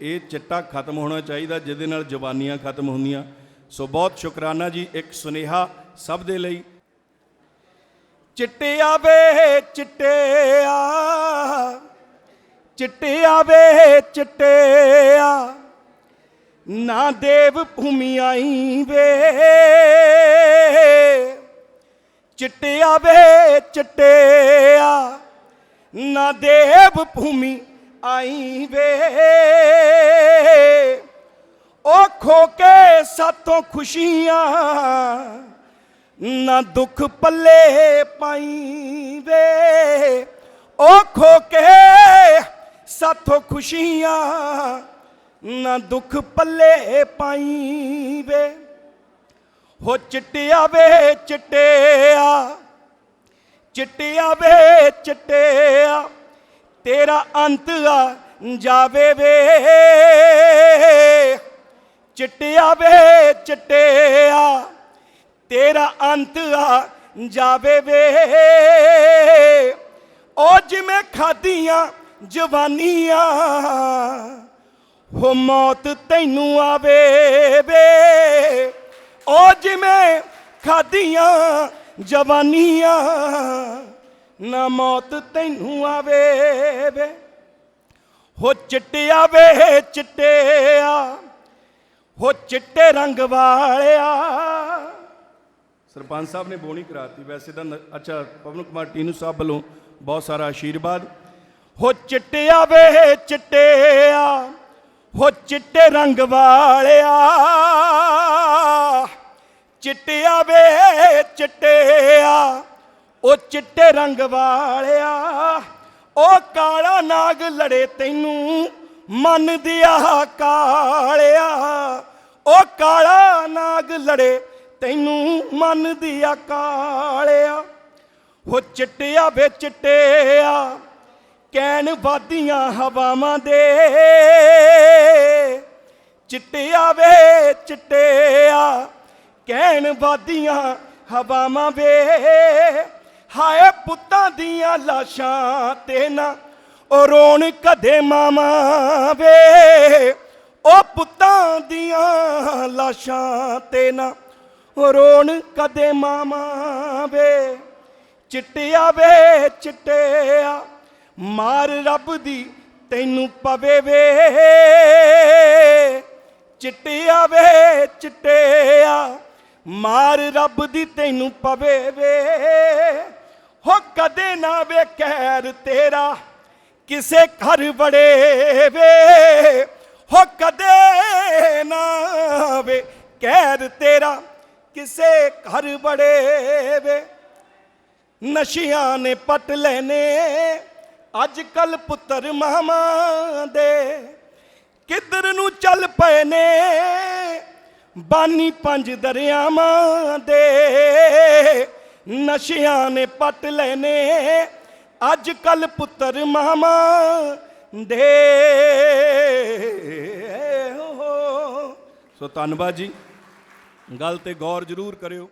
ਇਹ ਚਿੱਟਾ ਖਤਮ ਹੋਣਾ ਚਾਹੀਦਾ, ਜਿਹਦੇ ਨਾਲ ਜਵਾਨੀਆਂ ਖਤਮ ਹੁੰਦੀਆਂ। ਸੋ ਬਹੁਤ ਸ਼ੁਕਰਾਨਾ ਜੀ ਇੱਕ ਸੁਨੇਹਾ ਸਭ ਦੇ ਲਈ। ਚਿੱਟਿਆ ਵੇ ਚਿੱਟਿਆ ਚਿੱਟਿਆ ਵੇ ਚਿੱਟਿਆ ਨਾ ਦੇਵ ਭੂਮੀ ਆਈ ਵੇ। ਚਿੱਟਿਆ ਵੇ ਚਿੱਟਿਆ ਨਾ ਦੇਵ ਭੂਮੀ ਆਈ ਵੇ ਉਹ ਖੋ ਕੇ ਸਾਤੋਂ ਖੁਸ਼ੀਆਂ ਨਾ ਦੁੱਖ ਪੱਲੇ ਪਾਈ ਵੇ ਉਹ ਖੋ ਕੇ ਸਾਥੋਂ ਖੁਸ਼ੀਆਂ ਨਾ ਦੁੱਖ ਪੱਲੇ ਪਾਈ ਵੇ ਹੋ ਚਿੱਟਿਆ ਵੇ ਚਿੱਟਿਆ ਚਿੱਟਿਆ ਵੇ ਚਿੱਟਿਆ। ਤੇਰਾ ਅੰਤ ਆ ਜਾਵੇ ਵੇ। ਚਿੱਟਿਆ ਵੇ, ਚਿੱਟਿਆ। ਤੇਰਾ ਅੰਤ ਆ ਜਾਵੇ ਵੇ। ਉਹ ਜਿਵੇਂ ਖਾਦੀਆਂ ਜਵਾਨੀਆਂ, ਹੋ ਮੌਤ ਤੈਨੂੰ ਆਵੇ ਵੇ। ਉਹ ਜਿਵੇਂ ਖਾਦੀਆਂ ਜਵਾਨੀਆਂ ਨਾ ਮੌਤ ਤੈਨੂੰ ਆਵੇ ਵੇ ਹੋ ਚਿੱਟਿਆ ਵੇ ਚਿੱਟਿਆ ਹੋ ਚਿੱਟੇ ਰੰਗ ਵਾਲਿਆ। ਸਰਪੰਚ ਸਾਹਿਬ ਨੇ ਬੋਣੀ ਕਰਾਤੀ। ਵੈਸੇ ਤਾਂ ਅੱਛਾ ਪਵਨ ਕੁਮਾਰ ਟੀਨੂ ਸਾਹਿਬ ਵੱਲੋਂ ਬਹੁਤ ਸਾਰਾ ਆਸ਼ੀਰਵਾਦ ਹੋ ਚਿੱਟਿਆ ਵੇ ਚਿੱਟਿਆ ਹੋ ਚਿੱਟੇ ਰੰਗ ਵਾਲਿਆ। ਚਿੱਟਿਆ ਵੇ ਚਿੱਟਿਆ ਉਹ ਚਿੱਟੇ ਰੰਗ ਵਾਲਿਆ, ਉਹ ਕਾਲਾ ਨਾਗ ਲੜੇ ਤੈਨੂੰ, ਮਨ ਦਿਆ ਕਾਲਿਆ। ਉਹ ਕਾਲਾ ਨਾਗ ਲੜੇ ਤੈਨੂੰ, ਮਨ ਦਿਆ ਕਾਲਿਆ। ਹੋ ਚਿੱਟਿਆ ਵੇ ਚਿੱਟਿਆ, ਕੈਨ ਵਾਦੀਆਂ ਹਵਾਵਾਂ ਦੇ। ਚਿੱਟਿਆ ਵੇ ਚਿੱਟਿਆ ਕਹਿਣ ਵਾਦੀਆਂ ਹਵਾਵਾਂ ਵੇ ਹਾਏ ਪੁੱਤਾਂ ਦੀਆਂ ਲਾਸ਼ਾਂ ਤੇ ਨਾ ਉਹ ਰੋਣ ਕਦੇ ਮਾਮਾ ਵੇ। ਉਹ ਪੁੱਤਾਂ ਦੀਆਂ ਲਾਸ਼ਾਂ ਤੇ ਨਾ ਉਹ ਰੋਣ ਕਦੇ ਮਾਮਾ ਵੇ। ਚਿੱਟਿਆ ਵੇ, ਚਿੱਟਿਆ, ਮਾਰ ਰੱਬ ਦੀ ਤੈਨੂੰ ਪਵੇ ਵੇ। ਚਿੱਟਿਆ ਵੇ, ਚਿੱਟਿਆ, ਮਾਰ ਰੱਬ ਦੀ ਤੈਨੂੰ ਪਵੇ ਵੇ। ਕਦੇ ਨਾ ਵੇ ਕਹਿਰ ਤੇਰਾ, ਕਿਸੇ ਘਰ ਵੜੇ ਵੇ। ਹੋ ਕਦੇ ਨਾ ਵੇ ਕਹਿਰ ਤੇਰਾ, ਕਿਸੇ ਘਰ ਬੜੇ ਵੇ। ਨਸ਼ਿਆਂ ਨੇ ਪਟ ਲੈਨੇ ਅੱਜ ਕੱਲ ਪੁੱਤਰ ਮਾਮਾ ਦੇ। ਕਿੱਧਰ ਨੂੰ ਚੱਲ ਪਏ ਨੇ, ਬਾਨੀ ਪੰਜ ਦਰਿਆਵਾਂ ਦੇ। ਨਸ਼ਿਆਂ ਨੇ ਪਟ ਲੈਨੇ। ਅੱਜ ਕੱਲ ਪੁੱਤਰ ਮਾਮਾ ਦੇ। ਸੋ ਧੰਨਵਾਦ ਜੀ। ਗੱਲ ਤੇ ਗੌਰ ਜ਼ਰੂਰ ਕਰਿਓ।